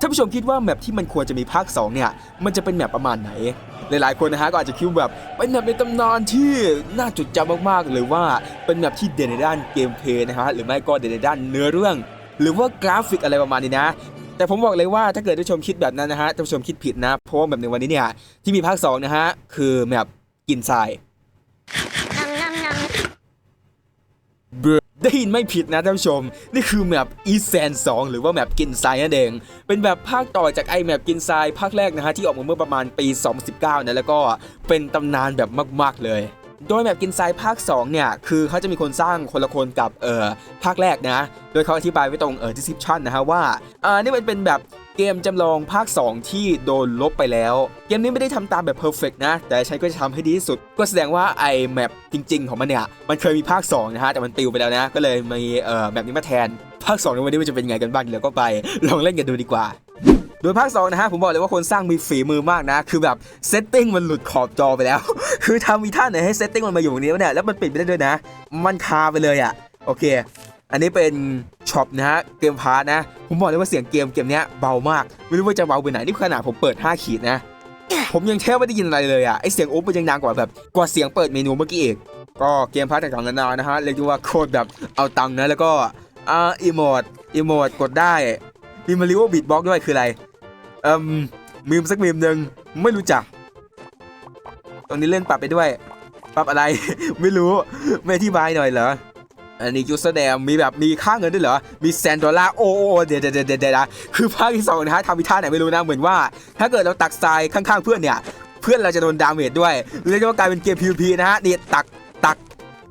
ท่านผู้ชมคิดว่าแมปที่มันควรจะมีภาค 2 เนี่ย มันจะเป็นแมปประมาณไหน หลายๆคนนะฮะก็อาจจะคิดว่าแบบเป็นแมปในตำนานที่น่าจดจำมากๆ หรือว่าเป็นแมปที่เด่นในด้านเกมเพลย์นะฮะหรือไม่ก็เด่นในด้านเนื้อเรื่อง หรือว่ากราฟิกอะไรประมาณนี้นะแต่ผมบอกเลยว่าถ้าเกิดท่านผู้ชมคิดแบบนั้นนะฮะท่านผู้ชมคิดผิดนะเพราะว่าแบบในวันนี้เนี่ยที่มีภาค2นะฮะคือแมปกินทรายเบรอ ได้ยินไม่ผิดนะท่านผู้ชม นี่คือแมปอีแซน2 หรือว่าแมปกินทรายนั่นเอง เป็นแบบภาคต่อจากไอแมปกินทรายภาคแรกนะฮะที่ออกมาเมื่อประมาณปี 2019นะแล้วก็เป็นตำนานแบบมาก ๆ เลย โดยแมปกินทรายภาค 2 เนี่ย คือเขาจะมีคนสร้างคนละคนกับเอ่อภาคแรกนะ โดยเขาอธิบายไว้ตรงเอ่อ description นะฮะว่าอ่านี่มันเป็นแบบ เกมจำลองภาค 2 ที่โดนลบไปแล้ว เกมนี้ไม่ได้ทำตามแบบ perfect นะ แต่ฉันก็จะทำให้ดีที่สุด ก็แสดงว่าไอแมปจริง ๆ ของมันเนี่ย มันเคยมีภาค 2 นะฮะ แต่มันติวไปแล้วนะ ก็เลยมีเอ่อแบบนี้มาแทน ภาค 2 ในวันนี้มันจะเป็นไงกันบ้างเดี๋ยวก็ไป ลองเล่นกันดูดีกว่าโดยภาค2นะฮะผมบอกเลยว่าคนสร้างมีฝีมือมากนะ คือแบบเซตติ้งมันหลุดขอบจอไปแล้ว คือทำมีท่าไหนให้เซตติ้งมันมาอยู่ตรงนี้วะเนี่ยแล้วมันปิดไม่ได้ด้วยนะ มันคาไปเลยอะโอเค อันนี้เป็น ช็อปนะฮะเกมพาร์ทนะ ผมบอกเลยว่าเสียงเกมเกมเนี้ยเบามาก ไม่รู้ว่าจะเบาไปไหนนี่ขนาดผมเปิด 5 ขีดนะ ผมยังแทบไม่ได้ยินอะไรเลยอะไอเสียงโอ๊บมันยังดังกว่าแบบกว่าเสียงเปิดเมนูเมื่อกี้อีกก็เกมพาร์ทต่างๆนานานะฮะเรียกได้ว่าโคตรแบบเอาตังค์นะแล้วก็อ่าอีโมดอีโมดกดได้มีมาริโอบีทบ็อกด้วยคืออะไรเอ่มมีมสักมีมหนึ่งไม่รู้จัก ตรงนี้เล่นปรับไปด้วย ปรับอะไร ไม่รู้ ไม่อธิบายหน่อยเหรอ อันนี้ยูสแดมมีแบบมีค่าเงินด้วยเหรอ มีแซนดอลลาร์โอ้โอเดี๋ยวเดี๋ยวเดี๋ยวเดี๋ยวนะคือภาคที่สองนะฮะทำวิท่าไหนไม่รู้นะเหมือนว่า ถ้าเกิดเราตักทรายข้างๆเพื่อนเนี่ย เพื่อนเราจะโดนดาเมจด้วยเรียกว่ากลายเป็นเกม PVP นะฮะนี่ตักตัก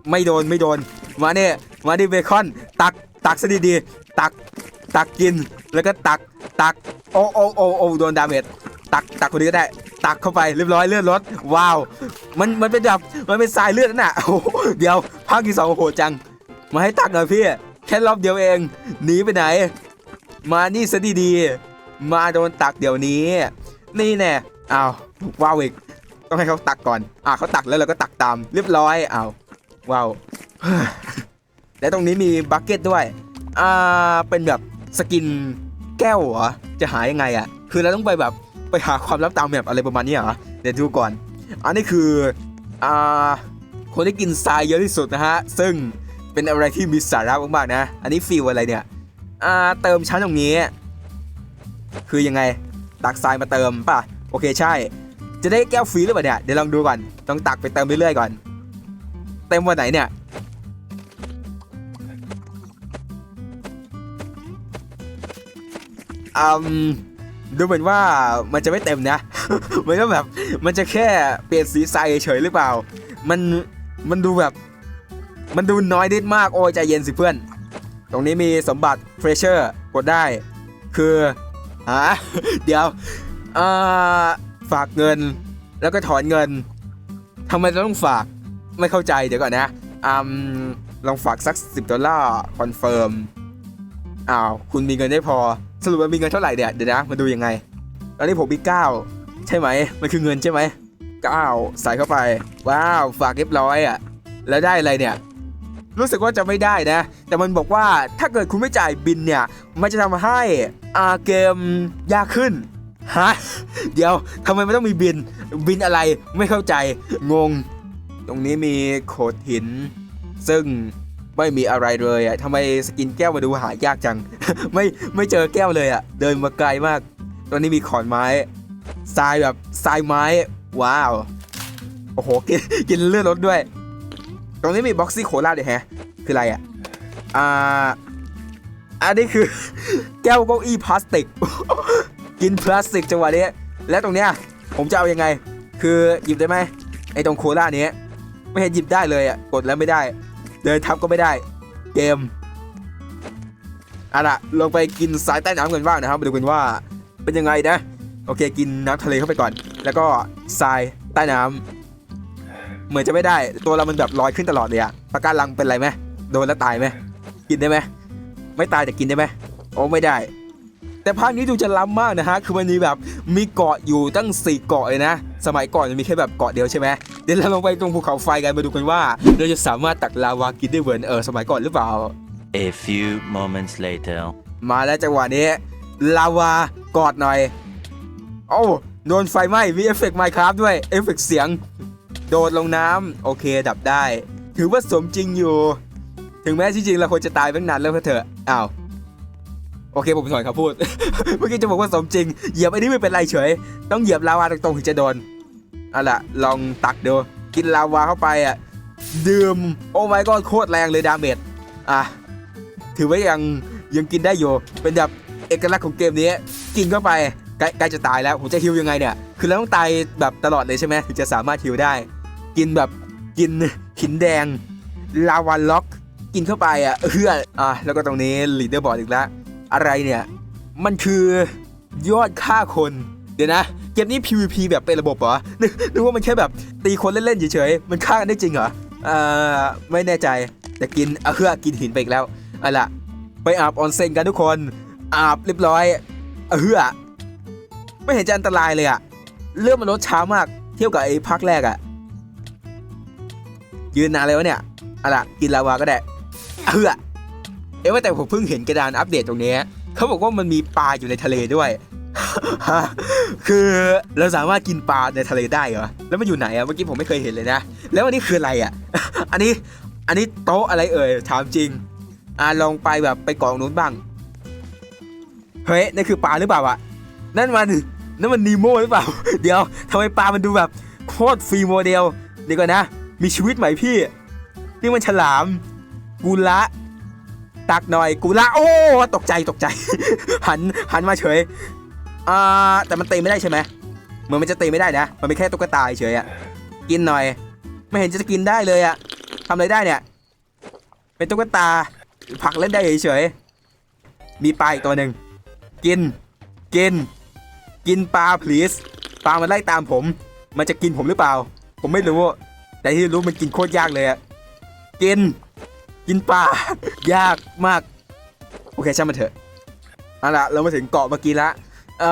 ไม่โดนไม่โดน มาเนี่ยมาดิเบคอน ตักตักซะดีๆตักตักกินแล้วก็ตักตักโอ้โอ้โอ้โอ้โดนดาเมจตักตักคนนี้ก็ได้ตักเข้าไปเรียบร้อยเลือดลดว้าว มันมันเป็นแบบมันเป็นทรายเลือดนั่นน่ะโอ้เดี๋ยวภาคที่สองโหดจัง มาให้ตักหน่อยพี่ แค่รอบเดียวเอง หนีไปไหน มานี่ซะดีๆ มาโดนตักเดี๋ยวนี้ นี่แน่อ้าวว้าวอีกต้องให้เขาตักก่อน อ่าเขาตักแล้วเราก็ตักตาม เรียบร้อยอ้าวว้าวและตรงนี้มีบักเก็ตด้วย อ่า เป็นแบบสกินแก้วเหรอ จะหายังไงอะ่ะ คือเราต้องไปแบบไปหาความลับตามแบบอะไรประมาณนี้เหรอ เดี๋ยวดูก่อน อันนี้คือ อ่า คนที่กินทรายเยอะที่สุดนะฮะ ซึ่ง เป็นอะไรที่มีสาระมากๆนะ อันนี้ฟิลอะไรเนี่ย อ่า เติมชั้นตรงนี้ คือยังไง ตักทรายมาเติมป่ะ โอเคใช่ จะได้แก้วฟรีหรือเปล่าเนี่ย เดี๋ยวลองดูก่อน ต้องตักไปเติมเรื่อยๆก่อน เต็มวันไหนเนี่ย อืม ดูเหมือนว่ามันจะไม่เต็มนะ มันก็แบบ มันจะแค่เปลี่ยนสีทรายเฉยหรือเปล่า มัน มันดูแบบ มันดูน้อยนิดมากโอ้ยใจเย็นสิเพื่อน ตรงนี้มีสมบัติเฟรชเชอร์กดได้ คือฮะเดี๋ยวอ่าฝากเงิน แล้วก็ถอนเงินทำไมต้องฝากไม่เข้าใจเดี๋ยวก่อนนะอืมลองฝากสัก 10ดอลลาร์คอนเฟิร์มอ้าวคุณมีเงินได้พอ สรุปว่ามีเงินเท่าไหร่เนี่ยเดี๋ยวนะมาดูยังไง ตอนนี้ผมมี9ใช่ไหมมันคือเงินใช่ไหม9ใส่เข้าไป ว้าว ฝากเรียบร้อยอะ แล้วได้อะไรเนี่ย รู้สึกว่าจะไม่ได้นะ แต่มันบอกว่าถ้าเกิดคุณไม่จ่ายบินเนี่ย มันจะทำให้อาเกมยากขึ้น ฮะ เดี๋ยวทำไมมันต้องมีบิน บินอะไรไม่เข้าใจ งง ตรงนี้มีโขดหิน ซึ่งไม่มีอะไรเลยอะทำไมสกินแก้วมาดูหายากจัง ไม่ไม่เจอแก้วเลยอะเดินมาไกลมาก ตอนนี้มีขอนไม้ทรายแบบทรายไม้ ว้าว โอ้โห กินกินเลือดรถด้วย ตรงนี้มีบ็อกซี่โคลาด้วยแฮะ คืออะไรอะ อ่า อันนี้คือ แก้วเก้าอี้พลาสติก กินพลาสติกจังหวะนี้ และตรงเนี้ยผมจะเอายังไง คือหยิบได้ไหมไอ้ตรงโคลาเนี้ยไม่เห็นหยิบได้เลยอะ กดแล้วไม่ได้ เดินทับก็ไม่ได้ เกมอาล่ะลงไปกินสายใต้น้ำกันบ้างนะครับมาดูกันว่าเป็นยังไงนะ โอเค กินน้ำทะเลเข้าไปก่อน แล้วก็ทรายใต้น้ำ เหมือนจะไม่ได้ ตัวเรามันแบบลอยขึ้นตลอดเลยอะปากการังเป็นไรไหมโดนแล้วตายไหมกินได้ไหมไม่ตายแต่กินได้ไหมโอ้ไม่ได้ แต่ภาคนี้ดูจะล้ำมากนะฮะคือมันมีแบบมีเกาะอยู่ตั้งสี่เกาะเลยนะ สมัยก่อนมันมีแค่แบบเกาะเดียวใช่ไหมเดี๋ยวเราลงไปตรงภูเขาไฟกันมาดูกันว่าเราจะสามารถตักลาวากินได้เหมือนเออสมัยก่อนหรือเปล่า A few moments later. มาแล้วจังหวะนี้ลาวากอดหน่อย โอ้โดนไฟไหม้มีเอฟเฟกต์ไมค์ครับด้วยเอฟเฟกต์เสียง โดดลงน้ำโอเคดับได้ ถือว่าสมจริงอยู่ ถึงแม้จริงๆเราควรจะตายตั้งนานแล้วก็เถอะอ้าวโอเคผมถอนคำพูด เมื่อกี้จะบอกว่าสมจริง เหยียบไอ้นี่ไม่เป็นไรเฉย ต้องเหยียบลาวาตรงๆถึงจะโดนเอาล่ะ ลองตักดู กินลาวาเข้าไปอะ ดื่ม โอ้ไม่ก็โคตรแรงเลยดาเมจ อะ ถือว่ายังยังกินได้อยู่ เป็นแบบเอกลักษณ์ของเกมนี้ กินเข้าไปใกล้ใกล้จะตายแล้ว ผมจะฮิวยังไงเนี่ย คือเราต้องตายแบบตลอดเลยใช่ไหมถึงจะสามารถฮิวได้ กินแบบกินหินแดง ลาวาล็อก กินเข้าไปอะเฮืออะแล้วก็ตรงนี้ลีดเดอร์บอร์ดอีกแล้ว อะไรเนี่ย มันคือยอดฆ่าคน เดี๋ยวนะ เกมนี้ PVP แบบเป็นระบบเหรอนึกนึกว่ามันแค่แบบตีคนเล่นๆเฉยๆ มันฆ่ากันได้จริงเหรอเอ่อไม่แน่ใจ แต่กินเอาเฮือกินหินไปอีกแล้วเอาล่ะ ไปอาบออนเซ็นกันทุกคน อาบเรียบร้อยเอเฮือไม่เห็นจะอันตรายเลยอะเรื่องมันลดช้ามาก เทียบกับไอ้ภาคแรกอะ ยืนนานเลยวะเนี่ยอาล่ะกินลาวาก็ได้เอาเฮือเอ๊ะว่าแต่ผมเพิ่งเห็นกระดานอัปเดตตรงนี้เขาบอกว่ามันมีปลาอยู่ในทะเลด้วยคือเราสามารถกินปลาในทะเลได้เหรอ แล้วมันอยู่ไหนอะเมื่อกี้ผมไม่เคยเห็นเลยนะ แล้วอันนี้คืออะไรอะอันนี้ อันนี้โต๊ะอะไรเอ่ย ถามจริง อ่าลองไปแบบไปกองนู้นบ้าง เฮ้ย นั่นคือปลาหรือเปล่าอะนั่นมัน นั่นมันนีโมหรือเปล่า เดี๋ยวทำไมปลามันดูแบบโคตรฟรีโมเดล เดี๋ยวก่อนนะ มีชีวิตใหม่พี่ นี่มันฉลามกุละ ตักหน่อยกูละ โอ้ ตกใจตกใจ หันหันมาเฉย อ่า แต่มันตีไม่ได้ใช่ไหมเหมือนมันจะตีไม่ได้นะ มันเป็นแค่ตุ๊กตาเฉยอะกินหน่อย ไม่เห็นจะกินได้เลยอะทำอะไรได้เนี่ย เป็นตุ๊กตา ผักเล่นได้เฉยมีปลาอีกตัวหนึ่งกิน กิน กินปลา please ปลามันไล่ตามผม มันจะกินผมหรือเปล่า ผมไม่รู้ แต่ที่รู้มันกินโคตรยากเลยอะกิน กินปลายากมาก โอเคช่างมันเถอะเอาละเรามาถึงเกาะเมื่อกี้ละเอ่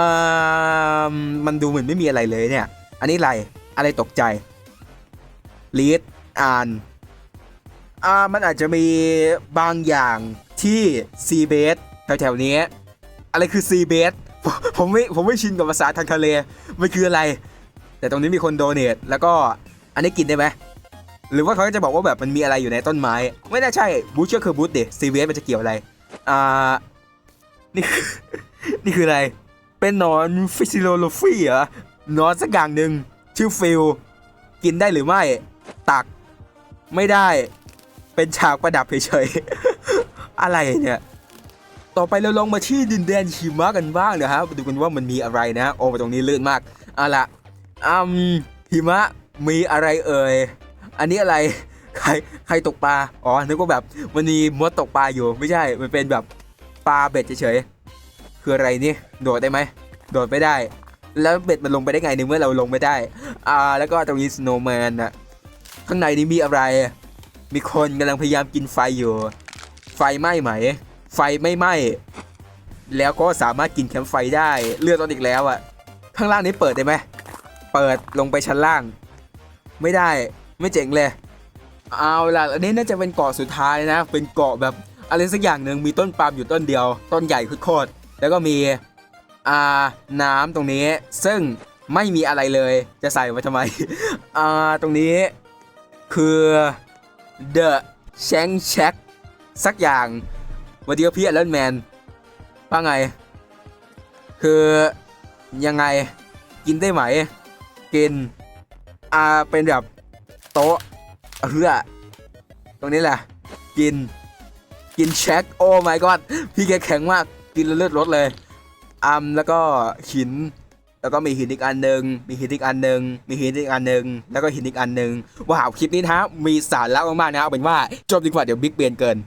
อมันดูเหมือนไม่มีอะไรเลยเนี่ย อันนี้อะไร อะไรตกใจลีดอ่านอ่ามันอาจจะมีบางอย่างที่ซีเบสแถวๆนี้ อะไรคือซีเบสผมไม่ผมไม่ชินกับภาษาทางทะเล มันคืออะไร แต่ตรงนี้มีคนโดเนทแล้วก็ อันนี้กินได้ไหมหรือว่าเขาจะบอกว่าแบบมันมีอะไรอยู่ในต้นไม้ ไม่น่าใช่บูชเชอร์คือบูธเดซีเวสมันจะเกี่ยวอะไร อ่า นี่นี่คืออะไร เป็นนอนฟิสิโลโลฟีเหรอนอนสักอย่างหนึ่งชื่อฟิลกินได้หรือไม่ ตัก ไม่ได้ เป็นฉากประดับเฉยๆ อะไรเนี่ย ต่อไปเราลองมาที่ดินแดนหิมะกันบ้างนะครับดูกันว่ามันมีอะไรนะ โอ้ตรงนี้ลื่นมากเอาล่ะอืมหิมะ มีอะไรเอ่ย อันนี้อะไร ใครใครตกปลา อ๋อ นึกว่าแบบมันมีมดตกปลาอยู่ ไม่ใช่ มันเป็นแบบปลาเบ็ดเฉยๆ คืออะไรนี่ โดดได้ไหม โดดไม่ได้ แล้วเบ็ดมันลงไปได้ไงในเมื่อเราลงไม่ได้ อ่า แล้วก็ตรงนี้สโนว์แมนอะข้างในนี้มีอะไร มีคนกำลังพยายามกินไฟอยู่ ไฟไหม้ไหม ไฟไม่ไหม้ แล้วก็สามารถกินแคมป์ไฟได้ เลือดตอนอีกแล้วอะข้างล่างนี้เปิดได้ไหม เปิดลงไปชั้นล่าง ไม่ได้ไม่เจ๋งเลย เอาล่ะอันนี้น่าจะเป็นเกาะสุดท้ายนะ เป็นเกาะแบบอะไรสักอย่างหนึ่งมีต้นปาล์มอยู่ต้นเดียว ต้นใหญ่โคตรแล้วก็มีอ่าน้ำตรงนี้ ซึ่งไม่มีอะไรเลย จะใส่มาทำไมอ่าตรงนี้คือ The s h a n k Shack สักอย่างวันเดียวพี่อเลนแมนว่าไง คือยังไงกินได้ไหม กิน อ่าเป็นแบบโต๊ะเฮือตรงนี้แหละ กิน กินแช็คโอ้ my god พี่แกแข็งมากกินเลือดลดเลยอัมแล้วก็หิน แล้วก็มีหินอีกอันหนึ่งมีหินอีกอันหนึ่งมีหินอีกอันหนึ่งแล้วก็หินอีกอันหนึ่งว้าวคลิปนี้นะมีสาระมากๆนะเอาเป็นว่าจบดีกว่าเดี๋ยวบิ๊กเบนเกิน